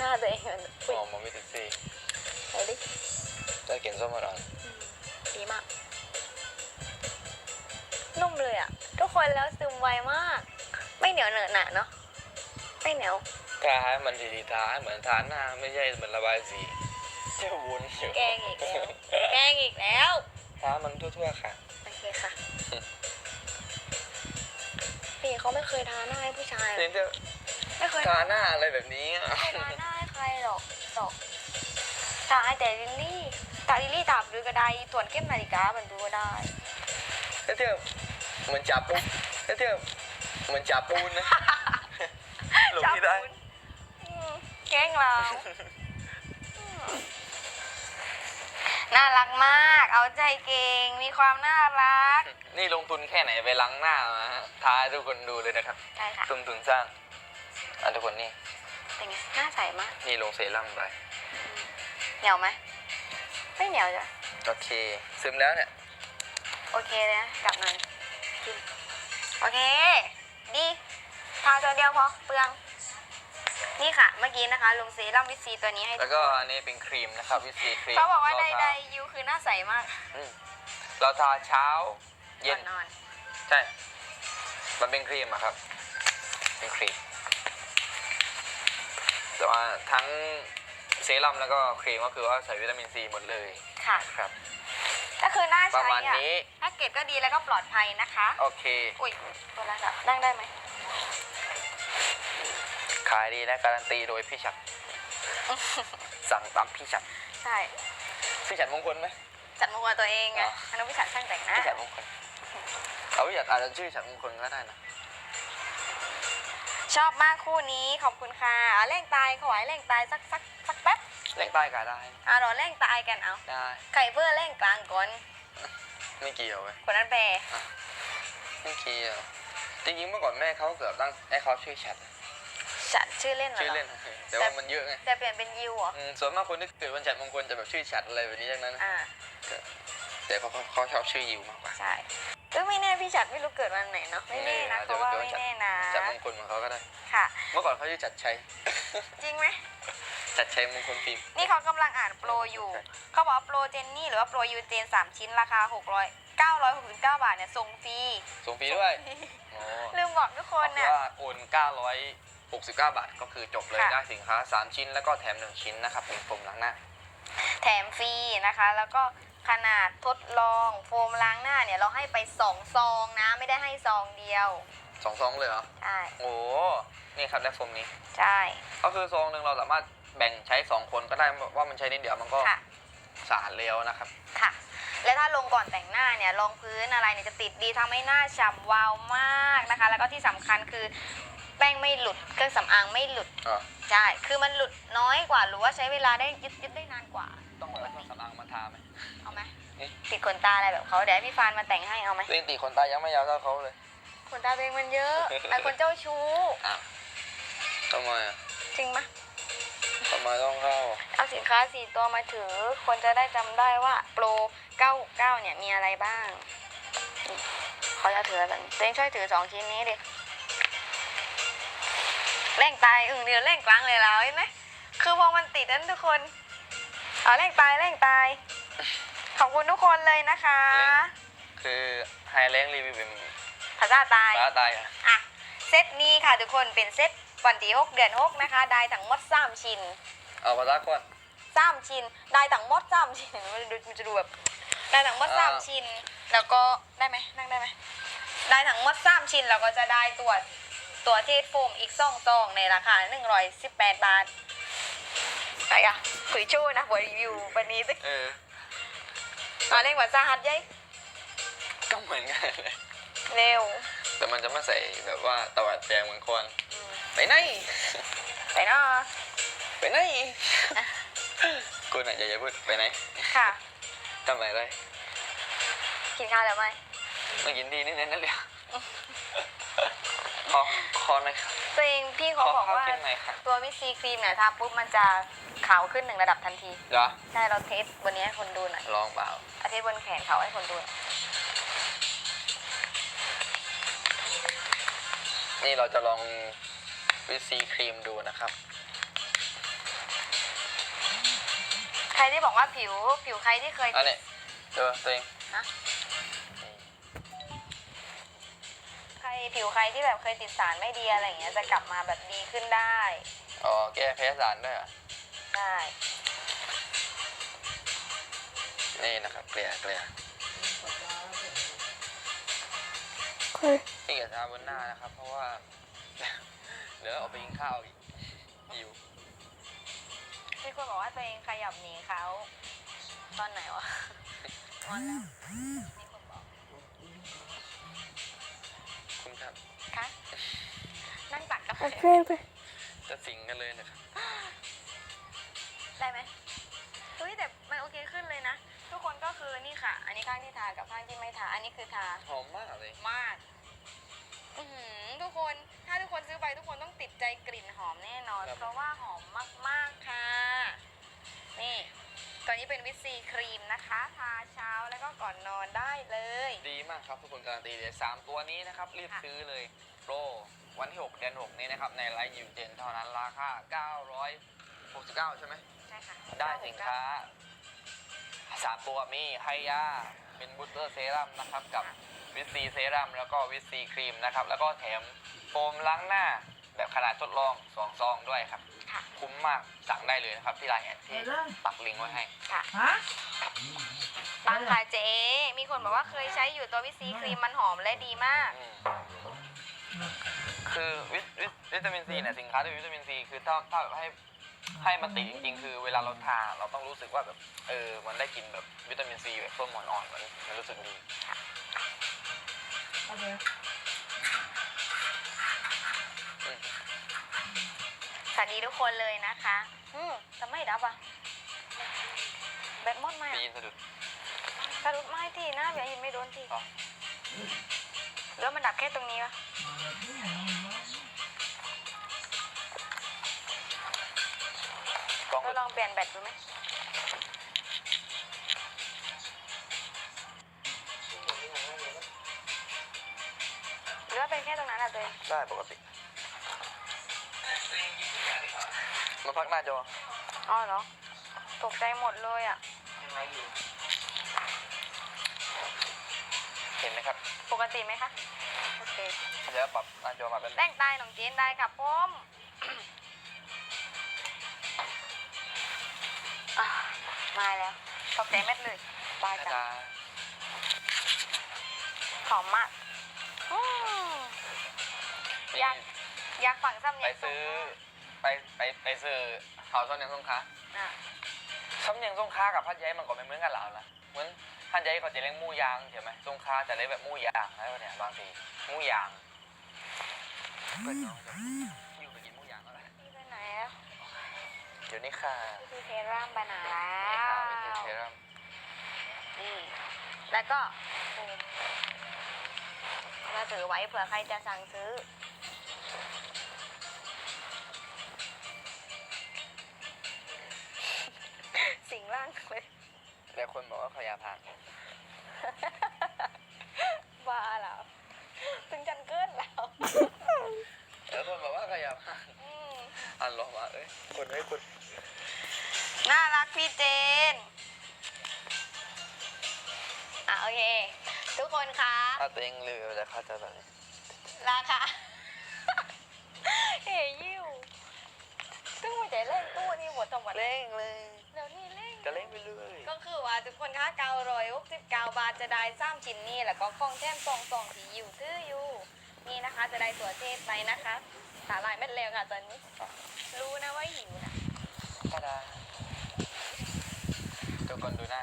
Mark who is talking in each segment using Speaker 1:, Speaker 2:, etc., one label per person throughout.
Speaker 1: หน้าตัวเองมัน
Speaker 2: ห
Speaker 1: อุ๊ย
Speaker 2: อมมาวิตาซี
Speaker 1: ไหนดิ
Speaker 2: ได้กลินส้มอร่อย
Speaker 1: ดีมาก นุ่มเลยอะ ทุกคนแล้วซึมไวมาก ไม่เหนียวเหนอะหนะเนาะไม่เหนียว
Speaker 2: ทาให้มันดีๆทาให้เหมือนทาหน้าไม่ใช่เหมือนระบายสีเที่ยววนอยู่
Speaker 1: แกงอีกแล้วแกงอีกแล้ว
Speaker 2: ทามันทั่วๆค่ะ
Speaker 1: โอเคค่ะพี่เขาไม่เคยทาหน้าให้ผู้ชายหร
Speaker 2: เพี
Speaker 1: อย
Speaker 2: งแต่
Speaker 1: ไม่เคย
Speaker 2: ทาหน้าอะไรแบบนี้อะ
Speaker 1: ไม่เคยทาหน้าให้ใครหรอกหรอกทาให้แต่ลิลลี่ตาลิลลี่ตาบดูก็ได้ส่วนเข้มนาฬิกามันดูก็ได้
Speaker 2: ก็เที่ยวเหมือนจับปูนก็เที่ยวเหมือนจับปูนนะหลงที่ได้
Speaker 1: จับคุณอืมแกล้งเราอืมน่ารักมาก เอาใจเก่ง มีความน่ารัก
Speaker 2: นี่ลงทุนแค่ไหนไปล้างหน้ามาฮะทาให้ทุกคนดูเลยนะครับ
Speaker 1: ใช่ค่ะ
Speaker 2: ทุ่มทุนสร้างอันทุกคนนี่
Speaker 1: เป็นไงหน้าใสมาก
Speaker 2: นี่ลงเซรั่มไป
Speaker 1: เหนียวไหมไม่เหนียวจ้ะ
Speaker 2: โอเค ซึมแล้วเนี่ย
Speaker 1: โอเคเลยนะกลับมากินโอเค ดีทาตัวเดียวพอเปลือง นี่ค่ะ เมื่อกี้นะคะลงเซรั่มวิตซีตัวนี้ให้
Speaker 2: แล้วก็อันนี้เป็นครีมนะครับวิซีครีม
Speaker 1: เขาบอกว่าใด
Speaker 2: เร
Speaker 1: ใด
Speaker 2: ทา
Speaker 1: ยูคือหน้าใสมาก
Speaker 2: อืมเราทาเช้า เย็
Speaker 1: ก่อนนนอน
Speaker 2: ใช่ มันเป็นครีมอะครับ เป็นครีม แต่ว่าทั้งเซรั่มแล้วก็ครีมก็คือว่าใส่วิตามินซีหมดเลย
Speaker 1: ค่ะ
Speaker 2: ครับ
Speaker 1: ก็คือหน้า
Speaker 2: ประ
Speaker 1: ใช้
Speaker 2: มาณ
Speaker 1: อะ
Speaker 2: นี้
Speaker 1: แพ็กเกจก็ดีแล้วก็ปลอดภัยนะคะ
Speaker 2: โอเค
Speaker 1: อุ้ยโทรศัพท์นั่งได้ไหม
Speaker 2: ขายดีและการันตีโดยพี่ฉัด สั่งตามพี่ฉัด
Speaker 1: ใช่
Speaker 2: พี่ฉัดมงคลไหม
Speaker 1: จัดมงคลตัวเองไง
Speaker 2: อ๋อ
Speaker 1: อันนั้นวิชาช่างแต่งหน้า
Speaker 2: พี่ฉัดมงคลเขาพี่ฉัดอาจจะชื่อฉัดมงคลก็ได้นะ
Speaker 1: ชอบมากคู่นี้ขอบคุณค่ะเอาเร่งตายขอให้เร่งตายสักสักสักแป๊บ
Speaker 2: เล่งใต้กาได้
Speaker 1: อะเราเร่งตายกันเอา
Speaker 2: ได้
Speaker 1: ไข่เพื่อเร่งกลางก่อน
Speaker 2: ไม่เกี่ยวเว้ย
Speaker 1: คนนั้นแปล
Speaker 2: ไม่เกี่ยว จริงๆเมื่อก่อนแม่เขาเกือบตั้งให้เขาชื่อฉัด
Speaker 1: ฉัดชื่อเล่นเหรอ
Speaker 2: ชื่อเล่น แต่ว่ามันเยอะไง
Speaker 1: แต่เปลี่ยนเป็นยิวเหรอ
Speaker 2: อืมส่วนมากคนที่เกิดวันฉัดมงคลจะแบบชื่อฉัดอะไรแบบนี้ทั้งนั้นนะ
Speaker 1: อ่า
Speaker 2: แต่เขาเขาเขาชอบชื่อยิวมากกว่า
Speaker 1: ใช่ เออไม่แน่พี่ฉัดไม่รู้เกิดวันไหนเนาะไม่แน่นะ
Speaker 2: เออ
Speaker 1: เพราะว่า
Speaker 2: เดี๋ยว
Speaker 1: ไม่
Speaker 2: เดี๋ยว
Speaker 1: แน่นะ
Speaker 2: จัดมงคลของเขาก็ได้
Speaker 1: ค่ะ
Speaker 2: เมื่อก่อนเขาชื่อจัดชัย
Speaker 1: จริงไหม
Speaker 2: จัดชัยมงคลฟิล์ม
Speaker 1: นี่เขากำลังอ่านโปรอยู่เขาบอกว่าโปรเจนนี่หรือว่าโปรยูเจนสามชิ้นราคา600 969บาทเนี่ยส่งฟรี
Speaker 2: ส่งฟรีด้วยอ๋อ
Speaker 1: ลืมบอกทุกคน
Speaker 2: เพ
Speaker 1: เนี่ย
Speaker 2: ราะว่าโอน969 บาทก็คือจบเลย
Speaker 1: ค่ะ
Speaker 2: ได้สินค้า 3 ชิ้น แล้วก็แถม 1 ชิ้นนะครับเป็นโฟมล้างหน้า
Speaker 1: แถมฟรีนะคะ แล้วก็ ขนาดทดลองโฟมล้างหน้าเนี่ยเราให้ไป2ซองนะไม่ได้ให้ซองเดียว
Speaker 2: สองซองเลยเหรอ
Speaker 1: ใช่
Speaker 2: โอ้นี่ครับได้โฟมนี้
Speaker 1: ใช่
Speaker 2: ก็คือซองหนึ่งเราสามารถแบ่งใช้2คนก็ได้ว่ามันใช้นิดเดียวมันก็
Speaker 1: ค่ะ
Speaker 2: สะอาดเร็วนะครับ
Speaker 1: ค่ะ และถ้าลงก่อนแต่งหน้าเนี่ยรองพื้นอะไรเนี่ยจะติดดีทำให้หน้าฉ่ำวาวมากนะคะ แล้วก็ที่สำคัญคือแป้งไม่หลุดเครื่องสำอางไม่หลุด
Speaker 2: อ่า
Speaker 1: ใช่คือมันหลุดน้อยกว่าหรือว่าใช้เวลาได้ยึดยึดได้นานกว่า
Speaker 2: ต้องเอาเครื่องสำอางมาทาไหม
Speaker 1: เอาไหม
Speaker 2: เอ๊ะ
Speaker 1: ติดขนตาอะไรแบบเขาเดี๋ยวให้พี่ฟานมาแต่งให้เอาไหม
Speaker 2: ตัวเองตีขนตายังไม่ยาวเท่าเขาเลย
Speaker 1: ขนตาตัวเองมันเยอะไอคนเจ้าชู้
Speaker 2: อ้าวทำไมอะ
Speaker 1: จริงไหม
Speaker 2: ทำไมต้องเข้า
Speaker 1: เอาสินค้าสี่ตัวมาถือ คนจะได้จำได้ว่าโปร969เนี่ยมีอะไรบ้างนี่เขาจะถือแบบนี้ตัวเองช่วยถือสองชิ้นนี้ดิเร่งตายอึ่งเดียวเร่งกลางเลยแล้วเห็นไหมคือพอมันติดนั้นทุกคน เอาเร่งตายเร่งตายขอบคุณทุกคนเลยนะคะ
Speaker 2: คือไฮแลงรีวิวเป็น
Speaker 1: ภาษาตาย
Speaker 2: ป้าตายอะ
Speaker 1: อะ เซตนี้ค่ะทุกคนเป็นเซตวันที่6เดือน6นะคะ ได้ทั้งหมด3ชิ้น
Speaker 2: เอาภาษาก่อน
Speaker 1: สามชิ้น ได้ทั้งหมดสามชิ้นมันดูมันจะดูแบบได้ทั้งหมดสาม
Speaker 2: อ่า
Speaker 1: ชิ้น แล้วก็ได้ไหมนั่งได้ไหมได้ทั้งหมดสามชิ้นแล้วก็จะได้ตัวตัวเทสโฟมอีกสองซองในราคา118บาท ไปอะคุยชู้นะบรีวิววันนี้สิ
Speaker 2: เออ
Speaker 1: มาเล่นกว่าซาฮัดยัย
Speaker 2: ก็เหมือนกันเลย
Speaker 1: เร็ว
Speaker 2: แต่มันจะไม่ใส่แบบว่าตวัดแปลงเหมือนคนไปไหน
Speaker 1: ไปเนาะ
Speaker 2: ไปไหนกูน่ะอย่าอย่าพูดไปไหน
Speaker 1: ค่ะ
Speaker 2: ทำไมไร
Speaker 1: กินข้าวแล้วไหม
Speaker 2: ไม่กินดีนี่นั่นเลยขอขอหน่อยครับ
Speaker 1: ตัวเองพี่
Speaker 2: ข
Speaker 1: เขา
Speaker 2: อ
Speaker 1: บอก
Speaker 2: ข้าว
Speaker 1: ว่า
Speaker 2: เค็มหน่อยค่ะ
Speaker 1: ตัววิตซีครีมเนี่ยทาปุ๊บมันจะ ขาวขึ้นหนึ่งระดับทันที
Speaker 2: เหรอ
Speaker 1: ใช่เราเทสวันนี้ให้คนดูหน่อย
Speaker 2: ลองเปล่า
Speaker 1: อาทิตย์บนแขนเขาให้คนดูหน่อย
Speaker 2: นี่เราจะลองวิตซีครีมดูนะครับ
Speaker 1: รที่บอกว่าผิวผิวใครที่เคย
Speaker 2: อันนี้เดี๋ยวตัวเอง
Speaker 1: นะใครผิวใครที่แบบเคยติดสารไม่ดีอะไรอย่างเงี้ยจะกลับมาแบบดีขึ้นได้
Speaker 2: อ๋อ แก้แพ้สารด้วยเหรอ
Speaker 1: ได้
Speaker 2: นี่นะครับเกลี่ยเกลี่ย
Speaker 3: เฮ้ย
Speaker 2: นี่อย่าทาบนหน้านะครับ เพราะว่า เดี๋ยวเอาไปกินข้าวอีกหิว
Speaker 1: มีคนบอกว่าตัวเองขยับหนีเขาตอนไหนวะตอนแล้วมีคนบอก
Speaker 2: คุณครับ
Speaker 1: คะนั่งตักกาแฟ
Speaker 3: เอาเพื่อนไป
Speaker 2: จะสิงกันเลยนะครับ
Speaker 1: ได้ไหมเฮ้ยแต่มันโอเคขึ้นเลยนะ ทุกคนก็คือนี่ค่ะ อันนี้ข้างที่ทากับข้างที่ไม่ทา อันนี้คือทา
Speaker 2: หอมมากเลย
Speaker 1: มากอือหือทุกคนถ้าทุกคนซื้อไปทุกคนต้องติดใจกลิ่นหอมแน่นอน
Speaker 2: ครับ
Speaker 1: เพราะว่าหอมมากๆค่ะ นี่ ตัวนี้เป็นวิตซีครีมนะคะ ทาเช้าแล้วก็ก่อนนอนได้เลย
Speaker 2: ดีมากครับทุกคนการันตีเลยสามตัวนี้นะครับ รีบ
Speaker 1: ค่ะ
Speaker 2: ซื้อเลยโปรวันที่ 6 เดือน 6 นี้นะครับ ในไลฟ์ยูเจนเท่านั้นราคา 969 ใช่ไหม
Speaker 1: ใช่ ค่ะ
Speaker 2: ได้สินค้าสามตัวมีไฮยาเป็นบูสเตอร์เซรั่มนะครับกับวิตซีเซรั่มแล้วก็วิตซีครีมนะครับแล้วก็แถมโฟมล้างหน้าแบบขนาดทดลองสองซองด้วยครับ
Speaker 1: ค่ะ
Speaker 2: คุ้มมากสั่งได้เลยนะครับที่ไลน์แอดที่ปักลิงก์ไว้ให้
Speaker 1: ค่ะ
Speaker 3: ฮะ
Speaker 1: ปังค่ะเจ๊มีคนบอกว่าเคยใช้อยู่ตัววิตซีครีมมันหอมและดีมาก
Speaker 2: อืมคือวิตวิตวิตามินซีเนี่ยสินค้าที่เป็นวิตามินซีคือถ้าถ้าแบบให้ ให้มันติดจริงๆ คือเวลาเราทาเราต้องรู้สึกว่าแบบเออมันได้กินแบบวิตามินซีแบบส้มอ่อนๆมันมันรู้สึกดี
Speaker 3: โอเค
Speaker 2: อืม
Speaker 1: สวัสดีทุกคนเลยนะคะ อืมจะไม่ดับอะแบตหมดไหม
Speaker 2: ปี
Speaker 1: อะ
Speaker 2: นสะดุด
Speaker 1: สรุปไม่ทีนะเบียร์ยินไม่โดนที
Speaker 2: อ๋อ
Speaker 1: แล้วมันดับแค่ตรงนี้วะ
Speaker 2: กล้อง
Speaker 1: เรา ลองเปลี่ยนแบตดูไหมหรือว่าเป็นแค่ตรงนั้นอะตัวเอง
Speaker 2: ได้ปกติ มาพักหน้าจอ
Speaker 1: อ๋อเหรอ ตกใจหมดเลยอะ
Speaker 2: เห็นไหมครับ
Speaker 1: ปกติไหมคะ โอเค
Speaker 2: เดี๋ยวปรับหน้าจอมาเป็น
Speaker 1: แต่งตายหนองเจนได้ค่ะป้อ มาแล้วตกใจเม็ดเลยบาย
Speaker 2: หน้า
Speaker 1: จัง
Speaker 2: จา
Speaker 1: หอมมากอืมอยากอยากฝังซ้ำ
Speaker 2: ไป
Speaker 1: เนียง
Speaker 2: ซื้อ ไปไปไปซื้อเขาซ้อนยังสงค้า
Speaker 1: อะ
Speaker 2: ซ้ำยังสงค้ากับพัดย้ายมันก็ไม่เหมือนกันหรอกนะเหมือนพัดย้ายเขาจะเลี้ยงหมูยางใช่ไหมสงค้าจะเลี้ยงแบบหมูยางอะไรวะเนี่ยบางทีหมูยาง เปิดน้อง เดี๋ยวนี้ค่ะ
Speaker 1: พี่คือเทร่ามไปไหนแล้
Speaker 2: นี่ค่ะไม่ใช่
Speaker 1: ว
Speaker 2: เชรัม
Speaker 1: นี่แล้วก็โฟมเราถือไว้เผื่อใครจะสั่งซื้อ สิ่งร่างเลย
Speaker 2: แต่คนบอกว่าเขาอยากผ่าน
Speaker 1: บ้าแล้วถึงจันเกินแล้ว
Speaker 2: แล้วคนบอกว่าเขาอยากผ่าน
Speaker 1: อืม
Speaker 2: อันรอมาเอ้ยคนเอ้ยคน
Speaker 1: น่ารักพี่เจน อะโอเค ทุกคนคะ
Speaker 2: ถ้าตัวเองลืมแต่เขาจะแบบนี้
Speaker 1: ราคา เฮ้ยยิวตู้ใจเล่นตู้นี่หมดจังหวัดเลย
Speaker 2: เร่งเลย
Speaker 1: เดี๋ยวนี้เล่น
Speaker 2: จะเล่นไปเรื่อย
Speaker 1: ก็คือว่าทุกคนคะเกาโรยกสิบเกาบาทจะได้ซ้ำชิ้นนี้แล้วก็กล้องแท่มสองสองที่อยู่ซื้ออยู่ นี่นะคะจะได้ตัวเทศไปนะคะ สาหร่ายเม็ดเลวค่ะตอนนี้ รู้นะว่าหิวนะ
Speaker 2: ก็ได้ ทุกคนดูหน้า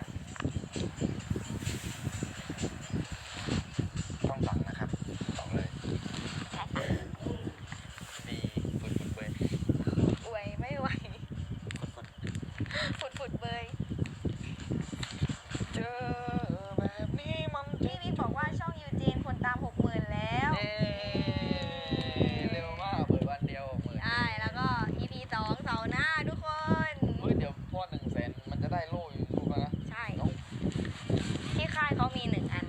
Speaker 1: มีห
Speaker 2: นึ่
Speaker 1: งอัน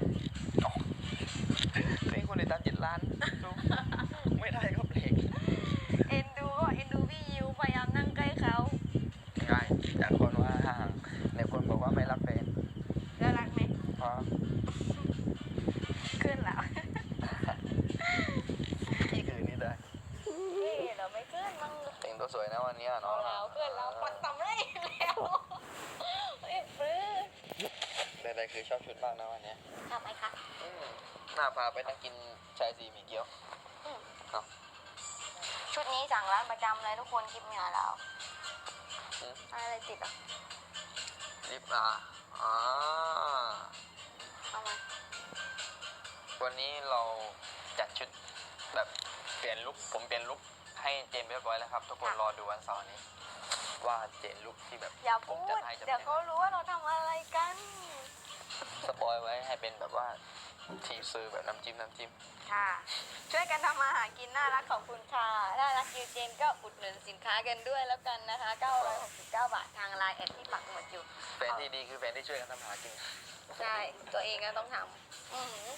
Speaker 1: ชา
Speaker 2: ยสีหมี่เกี๊ยว
Speaker 1: ชุดนี้สั่งร้านประจำเลยทุกคนคลิปเหนือแล้ว
Speaker 2: อืม
Speaker 1: อะไรติดอะ
Speaker 2: ลิปอะอ่า
Speaker 1: เอามา
Speaker 2: วันนี้เราจัดชุดแบบเปลี่ยนลุคผมเปลี่ยนลุคให้เจมส์เรียบร้อยแล้วครับ ทุกคนรอดูวันเสาร์นี้ ว่าเจนลุคที่แบบ
Speaker 1: อย่า
Speaker 2: ผ
Speaker 1: พู
Speaker 2: ม
Speaker 1: ด
Speaker 2: จัดให้จะ
Speaker 1: เดี๋
Speaker 2: เป็
Speaker 1: ยวนเขารู้ว่าเราทำอะไรกัน
Speaker 2: สปอยไว้ให้เป็นแบบว่า ทีซื้อแบบน้ำจิ้มน้ำจิ้ม
Speaker 1: ค่ะ ช่วยกันทำมาหากินน่ารักขอบคุณค่ะน่ารักยูเจนก็อุดหนุนสินค้ากันด้วยแล้วกันนะคะ969บาททางไลน์แอดที่ปักหมดอยู่
Speaker 2: แฟนที่ดีคือแฟนที่ช่วยกันทำหากิน
Speaker 1: ใช่ตัวเองก็ต้องทำอือหือ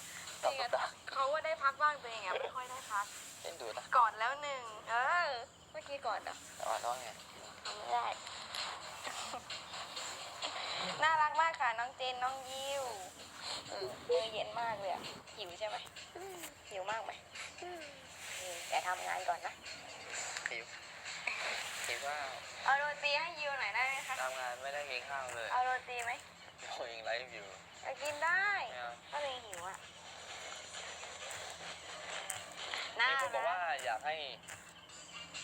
Speaker 2: ตอบ
Speaker 1: จริง
Speaker 2: ตา
Speaker 1: อะเขาว่าได้พักบ้างตัวเองอะไม่ค่อยได้พัก
Speaker 2: เล่นดูนะ
Speaker 1: กอดแล้วหนึ่งเออ เมื่อกี้กอดเหรอ
Speaker 2: แต่ว่าน้องไง
Speaker 1: ทำไม่ได้ น่ารักมากค่ะน้องเจนน้องยิว อืมมือเย็นมากเลยอะหิวใช่ไหมหิวมากไหมอืมแต่ทำงานก่อนนะ
Speaker 2: หิวหิวว่า
Speaker 1: เอาโรตีให้ยิวหน่อยได้ไหมคะ
Speaker 2: ทำงานไม่ได้กินข้าวเลย
Speaker 1: เอาโรตีไหม
Speaker 2: โอ้ยยังไลฟ์อยู่
Speaker 1: ไปกินได้
Speaker 2: ไม่เอา
Speaker 1: ก็เลยหิวอะน่า
Speaker 2: มีคนบอกว่าอยากให้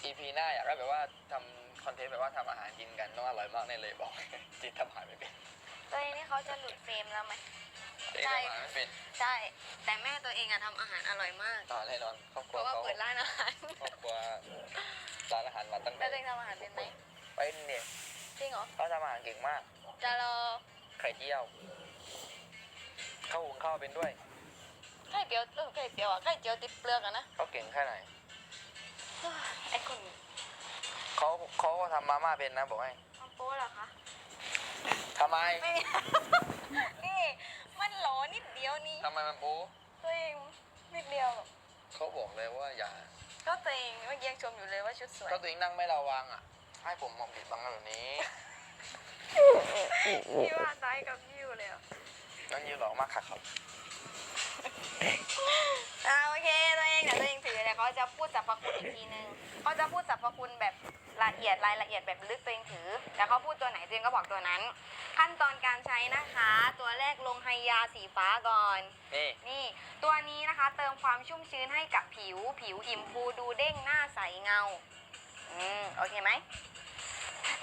Speaker 2: EP หน้าอยากได้แบบว่าทำคอนเทนต์แบบว่าทำอาหารกินกันต้องอร่อยมากแน่เลยบอกจิตทำอาหารไม่เป็น
Speaker 1: ตัวเองนี่เขาจะหลุดเฟรมแล้วไหม
Speaker 2: เจ๊
Speaker 1: ใช่
Speaker 2: ทำอาหารไม่เป็น
Speaker 1: ใช่แต่แม่ตัวเองอะทำอาหารอร่อยมาก
Speaker 2: อ่าแน่นอนครอบค
Speaker 1: เพ
Speaker 2: รัว
Speaker 1: ราะว่า
Speaker 2: เขา
Speaker 1: เปิดร้านอาหาร
Speaker 2: ครอบครัวร้านอาหารมาตั้ง
Speaker 1: แล้
Speaker 2: แต่
Speaker 1: วตัวเองทำอาหารเป็นไหม
Speaker 2: เป็นเนี่ย
Speaker 1: จริงเหรอ
Speaker 2: เขาทำอาหารเก่งมาก
Speaker 1: จะรอ
Speaker 2: ไข่เจียวข้าวหุงข้าวเป็นด้วย
Speaker 1: ไข่เจียวเออไข่เจียวอะไข่เจียวติดเปลือกอะนะ
Speaker 2: เขาเก่งแค่ไหน
Speaker 1: เฮ้ยไอ้คน
Speaker 2: เขาเขาก็ทำมาม่าเป็นนะบอกให้
Speaker 1: ทำโป๊เหรอคะ
Speaker 2: ทำไม
Speaker 1: ไม่ นี่ มันหลอนิดเดียวนี่
Speaker 2: ทำไมมันปู
Speaker 1: ตัวเองนิดเดียว
Speaker 2: เขาบอกเลยว่าอย่า
Speaker 1: ก็ตัวเองเมื่อกี้ยังชมอยู่เลยว่าชุดสวย
Speaker 2: ถ้าตัวเองนั่งไม่ระวังอะ ให้ผมมองผิดบังแบบนี้
Speaker 1: พี่ว่าใจกับพี่อยู่เลยอะ
Speaker 2: นั่นยืนหลอกมากค่ะครับ
Speaker 1: อ่าโอเคตัวเองเดี๋ยวตัวเองถือเดี๋ยวเขาจะพูดสรรพคุณอีกทีนึงเขาจะพูดสรรพคุณแบบละเอียดรายละเอียดแบบลึกตัวเองถือแล้วเขาพูดตัวไหนตัวเองก็บอกตัวนั้น ขั้นตอนการใช้นะคะ ตัวแรกลงไฮยาสีฟ้าก่อน
Speaker 2: นี่
Speaker 1: นี่ ตัวนี้นะคะเติมความชุ่มชื้นให้กับผิว ผิวอิ่มฟูดูเด้งหน้าใสเงา อืมโอเคไหม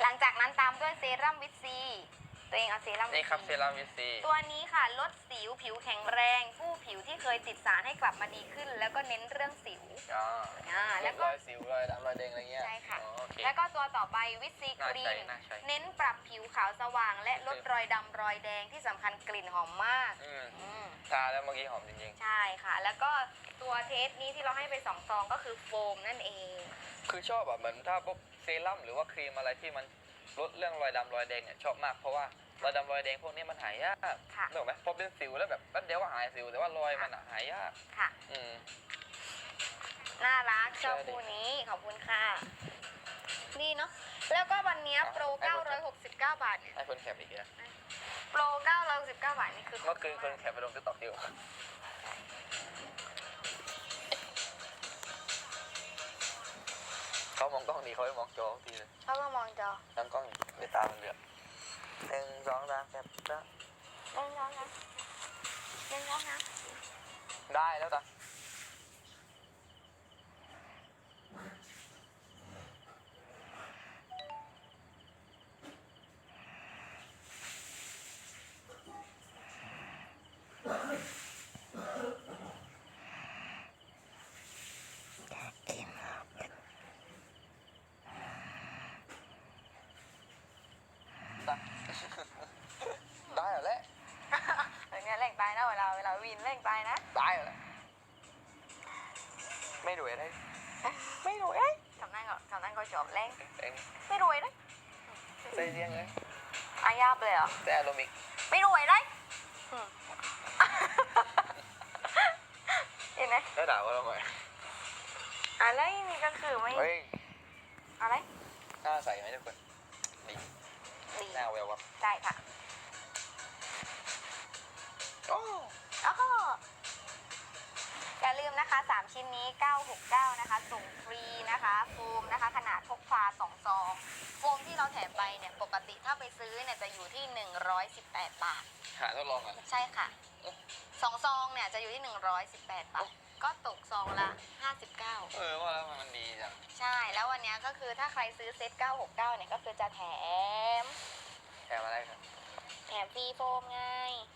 Speaker 1: หลังจากนั้นตามด้วยเซรั่มวิตซี ตัวเองเอาเซรั่มวิตซี
Speaker 2: นี่ครับเซรั่มวิตซี
Speaker 1: ตัวนี้ค่ะลดสิวผิวแข็งแรง ผู้ผิวที่เคยติดสารให้กลับมาดีขึ้น แล้วก็เน้นเรื่องสิว
Speaker 2: อ่า
Speaker 1: อ่าแล้วก็
Speaker 2: รอยสิวรอยดำรอยแดงอะไรเงี้ย
Speaker 1: ใช่ค่ะ
Speaker 2: อ๋อโอเค
Speaker 1: แล้วก็ตัวต่อไปวิตซีค
Speaker 2: น่า
Speaker 1: รี
Speaker 2: ใช้
Speaker 1: ม
Speaker 2: น่าใช้
Speaker 1: เน้นปรับผิวขาวสว่าง และลดรอยดำรอยแดงที่สำคัญกลิ่นหอมมาก
Speaker 2: อืม
Speaker 1: อืม
Speaker 2: ทาแล้วเมื่อกี้หอมจริง
Speaker 1: ใช่ค่ะ แล้วก็ตัวเทสนี้ที่เราให้ไปสองซองก็คือโฟมนั่นเอง
Speaker 2: ๆ คือชอบแบบเหมือนถ้าพวกเซรั่มหรือว่าครีมอะไรที่มันลดเรื่องรอยดำรอยแดงเนี่ยชอบมากเพราะว่า รอยดำรอยแดงพวกนี้มันหายยาก
Speaker 1: ค่ะ
Speaker 2: นึกออกไหมพอเป็นสิวแล้วแบบแป๊บเดียวก็หายสิว แต่ว่ารอยมันอะหายยาก
Speaker 1: ค่ะ
Speaker 2: อืม
Speaker 1: น่ารักชอบ
Speaker 2: ใช่ดิ
Speaker 1: คู่นี้ขอบคุณค่ะ ดีเนาะแล้วก็วันเนี้ยโปร969 บาท
Speaker 2: ให้คนแคปอีกนะ
Speaker 1: โปร 969 บาทนี่คือ
Speaker 2: เมื่อคืนคนแคปไปลงติ๊กต็อกอยู่เขามองกล้องดีเขาไม่มองจอทีเลย
Speaker 1: เขามามองจอ
Speaker 2: นั่งกล้องอยู่ในตามันเหลือก หนึ่งสองสามแคปจ้ะ
Speaker 1: เล่นร้องนะเล่นร้องนะ
Speaker 2: ได้แล้วจ้ะจ้ะ ได้แล้วแหละ
Speaker 1: เดี๋ยวนี้แรงตายนะเวลาเวลาวินแรงตายนะ
Speaker 2: ได้แล้วแหละไม่รวยได้
Speaker 1: ไม่รวยเลยทำนั่นก็ทำนั่นก็จบแรง
Speaker 2: เอง
Speaker 1: ไม่รวยเลย
Speaker 2: ได้เรียงเลย
Speaker 1: อายาบเลยเหรอ
Speaker 2: แต่อารมณ์อีก
Speaker 1: ไม่รวยเลยอืมเห็นไหม
Speaker 2: ได้ด่าว่าเราไหม
Speaker 1: อะไรนี่ก็คือไม่
Speaker 2: เฮ้ย
Speaker 1: อะไร
Speaker 2: หน้าใสไหมทุกคนดี
Speaker 1: ดี
Speaker 2: หน้าแวววับ
Speaker 1: ได้ค่ะ
Speaker 2: โอ้
Speaker 1: อ๋อ ชิ้นนี้ 969 นะคะ ส่งฟรีนะคะโฟมนะคะ ขนาดพกพา2ซองโฟมที่เราแถมไปเนี่ย ปกติถ้าไปซื้อเนี่ยจะอยู่ที่ 118 บาท
Speaker 2: หาทดลองก่อน
Speaker 1: ใช่ค่ะสองซองเนี่ยจะอยู่ที่ 118 บาท ก็ตกซองละ 59
Speaker 2: เออว่าแล้วมันดีจัง
Speaker 1: ใช่ แล้ววันเนี้ยก็คือถ้าใครซื้อเซ็ต969 เนี่ยก็คือจะแถม
Speaker 2: แถมอะไรครับ
Speaker 1: แถ มฟรีโฟมไง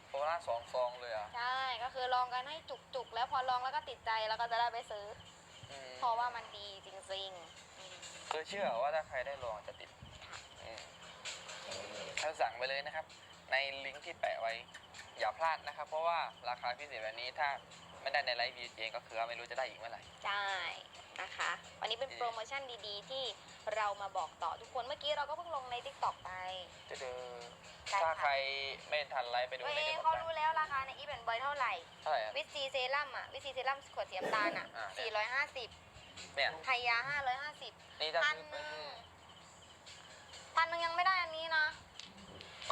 Speaker 2: โคราชสองซองเลยอะ
Speaker 1: ใช่ ก็คือลองกันให้จุกๆ แล้วพอลองแล้วก็ติดใจแล้วก็จะได้ไปซื้อ
Speaker 2: อืม
Speaker 1: เพราะว่ามันดีจริงๆอืม
Speaker 2: คือเชื่อว่าถ้าใครได้ลองจะติดอืมถ้าสั่งไปเลยนะครับ ในลิงก์ที่แปะไว้ อย่าพลาดนะครับ เพราะว่าราคาพิเศษแบบนี้ถ้าไม่ได้ในไลฟ์วีเจก็คือว่าไม่รู้จะได้อีกเมื่อไหร่
Speaker 1: ใช่นะคะ วันนี้เป็นโปรโมชั่นดีๆ ที่ เรามาบอกต่อทุกคนเมื่อกี้เราก็เพิ่งลงใน t ิ k t o k ไป
Speaker 2: จะเจอ
Speaker 1: ใช่
Speaker 2: ถ้า
Speaker 1: ค่ะ
Speaker 2: ใครไม่ทันไลฟ์ไปดู
Speaker 1: เว้ย
Speaker 2: ในเด็ก
Speaker 1: เขารู้แล้วราคาในอีเวนต์บอยเท่าไหร่
Speaker 2: เท่าไหร่อะ
Speaker 1: วิตซีเซรั่มอะ วิตซีเซรั่มขวดสีน้ำตาลอะ
Speaker 2: อ่า
Speaker 1: 450
Speaker 2: เนี่ย
Speaker 1: ไทยยา 550
Speaker 2: นี่ถ้า
Speaker 1: พัน
Speaker 2: ซื้อ
Speaker 1: ห
Speaker 2: ไป
Speaker 1: นึ่งพันหนึ่งยังไม่ได้อันนี้นะ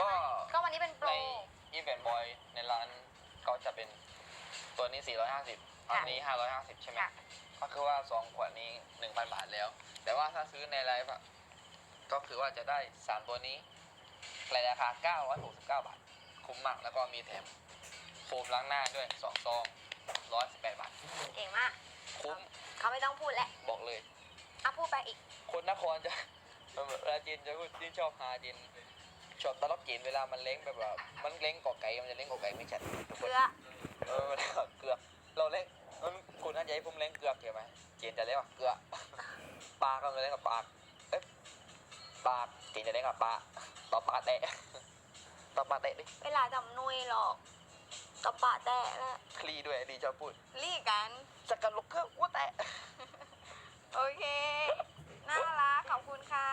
Speaker 2: ก็
Speaker 1: ก็วันนี้เป็นโปร
Speaker 2: ในอีเวนต์บอยในร้านก็จะเป็นตัวนี้ 450อันนี้ 550 ใช่ไหม
Speaker 1: ค่ะ
Speaker 2: ก็คือว่า2ขวดนี้1,000บาทแล้ว แต่ว่าถ้าซื้อในไลฟ์อะก็คือว่าจะได้3ตัวนี้ในราคา969บาท คุ้มมากแล้วก็มีแถมโฟมล้างหน้าด้วย2ซอง118บาท
Speaker 1: เก่งมาก
Speaker 2: คุ้ม
Speaker 1: เขาไม่ต้องพูดแล้ว
Speaker 2: บอกเลย
Speaker 1: อะพูดไปอีก
Speaker 2: คนนครจะเวลาจีนจะพูดจีนชอบหาจีนชอบตลกจีนเวลามันเล้งแบบว่ามันเล้งกอไก่มันจะเล้งกอไก่ไม่ชัดทุกค
Speaker 1: เก
Speaker 2: น
Speaker 1: ลือ
Speaker 2: เออมันเกลือเราเล้งมัน คุณน่าจะให้ผมเล้งเกลือเกี่ยวไหมจีนจะเล้งว่าเกลือปลาก็จะเล้งกับปากเอ๊ะปากจีนจะเล้งกับปลาต่อปลาแตะต่อปลาแตะดิ
Speaker 1: เวลาจำนุยหรอกกระปะแตะแล้ว
Speaker 2: คลีด้วยดีชอบพูด
Speaker 1: รีกกัน
Speaker 2: จะกันลุกเครื่องว่าแตะ
Speaker 1: โอเค น่ารักขอบคุณค่ะ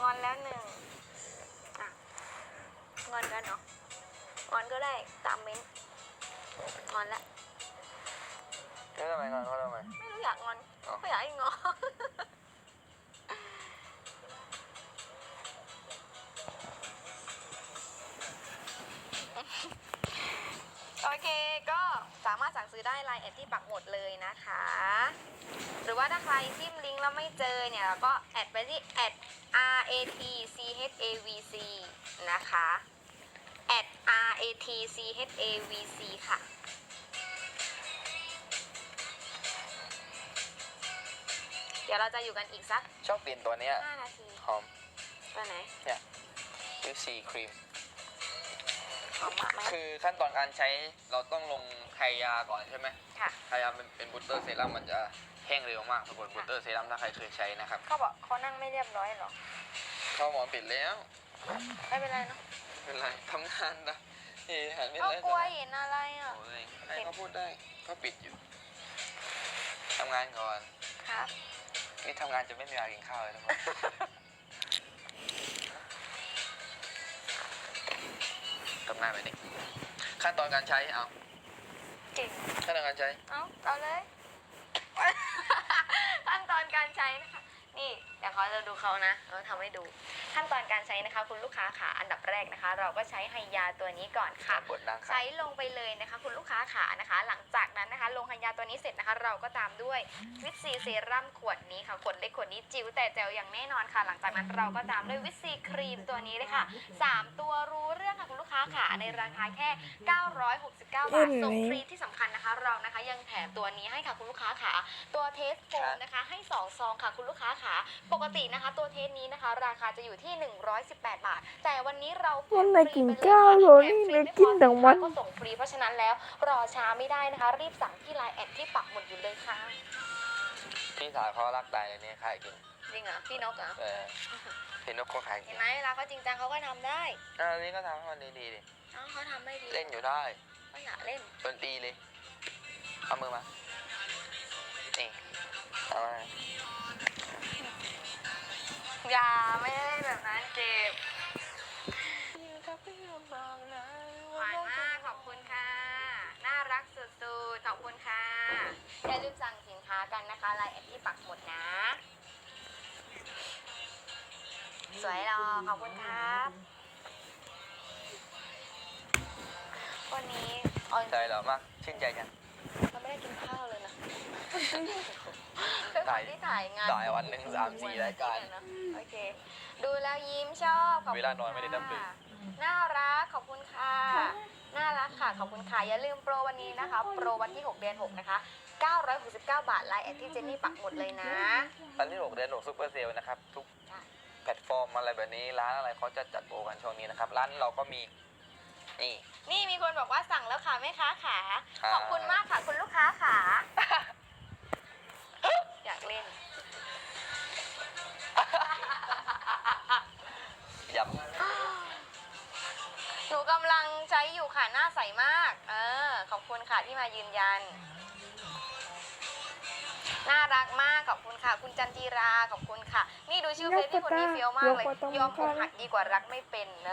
Speaker 1: งอนแล้วหนึ่งอะงอนกันเนาะงอนก็ได้ตามเม้นต์งอนแล้ว
Speaker 2: แล้วทำไมงอนเขาทำไม
Speaker 1: ไม่รู้อยากงอน
Speaker 2: อ๋อ
Speaker 1: ไม่อยากให้งอนโอเคก็สามารถสั่งซื้อได้ไลน์แอดที่ปักหมดเลยนะคะ หรือว่าถ้าใครจิ้มลิงก์แล้วไม่เจอเนี่ยเราก็แอดไปที่แอด r a t c h a v c นะคะแอด r a t c h a v c ค่ะ ดี๋ยวเราจะอยู่กันอีกสัก
Speaker 2: ชอบกลิ่นตัวเนี้ย
Speaker 1: 5นาที
Speaker 2: หอม
Speaker 1: ตัวไหน
Speaker 2: วิปซีครีม
Speaker 1: หอมมากไหม
Speaker 2: คือขั้นตอนการใช้เราต้องลงไฮยาก่อนใช่ไหม
Speaker 1: ค่ะ
Speaker 2: ไฮยาเป็นเป็นบูสเตอร์เซรั่มมันจะแห้งเร็วมากทุกคนบูสเตอร์เซรั่มถ้าใครเคยใช้นะครับ
Speaker 1: เขาบอกเขานั่งไม่เรียบร้อยหรอ
Speaker 2: เข้าหมอนปิดแล้ว
Speaker 1: ไม่เป็นไรเนาะ
Speaker 2: ไม่เป็นไรทำงานนะเฮ้หันไม่
Speaker 1: ก็
Speaker 2: ได้
Speaker 1: กลัวเห็นอะไรอะ
Speaker 2: โอ้ยให้เขาพูดได้เขาปิดอยู่ทำงานก่อน
Speaker 1: ครับ
Speaker 2: นี่ทำงานจะไม่มีเวลากินข้าวเลยทุกคนทำงานไปนี่ขั้นตอนการใช้เอา
Speaker 1: จริง
Speaker 2: ขั้นตอนการใช้
Speaker 1: เอาเอาเลย ขั้นตอนการใช้นะคะ นี่เดี๋ยวเขาจะดูเขานะเราทำให้ดู ขั้นตอนการใช้นะคะ คุณลูกค้าค่ะอันดับแรกนะคะ เราก็ใช้ไฮยาตัวนี้ก่อนค่ะ
Speaker 2: บดนางขา
Speaker 1: ใช้ลงไปเลยนะคะ คุณลูกค้าขานะคะ หลังจากนั้นนะคะ ลงไฮยาตัวนี้เสร็จนะคะ เราก็ตามด้วยวิตซีเซรั่มขวดนี้ค่ะขวดเล็กขวดนี้จิ๋วแต่แจ๋วอย่างแน่นอนค่ะ หลังจากนั้นเราก็ตามด้วยวิตซีครีมตัวนี้เลยค่ะสามตัวรู้เรื่องค่ะคุณลูกค้าขาในราคาแค่ 969 บาทส่งฟรีที่สำคัญนะคะ เรานะคะยังแถมตัวนี้ให้ค่ะคุณลูกค้าขาตัวเทสโฟมนะคะ ให้สองซองค่ะ คุณลูกค้าขาปกตินะคะ ตัวเทสนี้นะคะ ราคาจะอยู่ที่118 บาท แต่วันนี้เรา
Speaker 3: วันไหนกินข้าวโรนี่เลยกินทั้งวัน
Speaker 1: ก็ส่งฟรีเพราะฉะนั้นแล้วรอช้าไม่ได้นะคะ รีบสั่งที่ไลน์แอดที่ปักหมุดอยู่เลยค่ะ
Speaker 2: พี่สาวเขารักตายเลยเนี่ยขายกิน
Speaker 1: จริงเหรอพี่นกเหรอ
Speaker 2: เออพี่นกก็ขายกิ
Speaker 1: เห็
Speaker 2: น
Speaker 1: นไหมเวลาเขาจริงจังเขาก็ทำได้
Speaker 2: อ่าอันนี้ก็ทำให้มันดีๆดิ
Speaker 1: เอ้าเขาทำไม่ดี
Speaker 2: เล่นอยู่ได้
Speaker 1: ก็อยากเล่น
Speaker 2: ดนตรีเลยเอามือมานี่เอามา
Speaker 1: อย่าไม่ได้เล่น แบบนั้นเจ็บหวานมากขอบคุณค่ะ น่ารักสุดๆ ขอบคุณค่ะ อย่าลืมสั่งสินค้ากันนะคะไลน์แอดที่ปักหมดนะ สวยรอขอบคุณครับ วันนี้เอาจริง
Speaker 2: ใจเหรอมากชื่นใจจัง
Speaker 1: ไม่ได้ได้กินข้าวเลยนะด้วยความที่ถ่ายงาน
Speaker 2: ถ่ายวันหนึ่งสามสี่รายการ
Speaker 1: โอเค ดูแล้วยิ้มชอบขอบคุณ
Speaker 2: เวลานอนไม่ได้ดำดึก
Speaker 1: ค่ะน่ารักขอบคุณค่ะ น่ารักค่ะ ขอบคุณค่ะ อย่าลืมโปรวันนี้นะคะ โปรวันที่ 6 เดือน 6 นะคะ 969 บาทไลน์แอดที่เจนนี่ปักหมุดเลยนะ
Speaker 2: ตอนที่ 6 เดือน 6ซุปเปอร์เซลนะครับ ทุก
Speaker 1: จ้ะ
Speaker 2: แพลตฟอร์มอะไรแบบนี้ ร้านอะไรเขาจะจัดโปรกันช่วงนี้นะครับ ร้านเราก็มี นี่
Speaker 1: นี่มีคนบอกว่าสั่งแล้วค่ะแม่ค้าขา
Speaker 2: ค่ะ
Speaker 1: ขอบคุณมากค่ะ คุณลูกค้าขาอยากเล่น
Speaker 2: ย
Speaker 1: หนูกำลังใช้อยู่ค่ะหน้าใสมาก เออ ขอบคุณค่ะที่มายืนยัน น่ารักมาก ขอบคุณค่ะ คุณจันจีรา ขอบคุณค่ะ นี่ดูชื่อเฟซที่คนนี้เฟี้ยวมากเลย ยอมอกหักดีกว่ารักไม่เป็นเนอะ